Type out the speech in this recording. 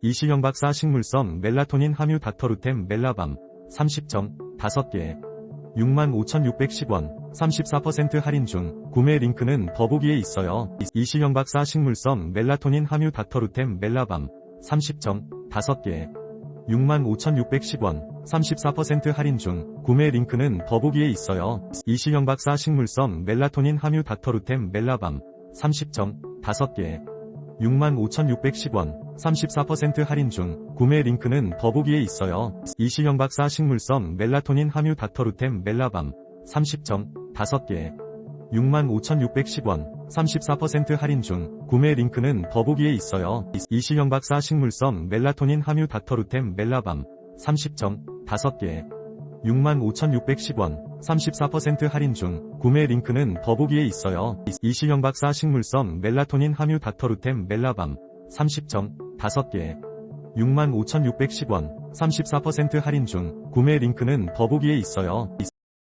이시영 박사 식물성 멜라토닌 함유 닥터루템 멜라밤 30정 5개 65,610원 34% 할인 중 구매 링크는 더보기에 있어요. 이시영 박사 식물성 멜라토닌 함유 닥터루템 멜라밤 30정 5개 65,610원 34% 할인 중 구매 링크는 더보기에 있어요. 이시영 박사 식물성 멜라토닌 함유 닥터루템 멜라밤 30정 5개 65,610원 34% 할인 중 구매 링크는 더보기에 있어요. 이시영 박사 식물성 멜라토닌 함유 닥터루템 멜라밤 30정 5개 65,610원 34% 할인 중 구매 링크는 더보기에 있어요. 이시영 박사 식물성 멜라토닌 함유 닥터루템 멜라밤 30정 5개 65,610원 34% 할인 중 구매 링크는 더보기에 있어요. 이시영 박사 식물성 멜라토닌 함유 닥터루템 멜라밤 30정 5개 65,610원 34% 할인 중 구매 링크는 더보기에 있어요.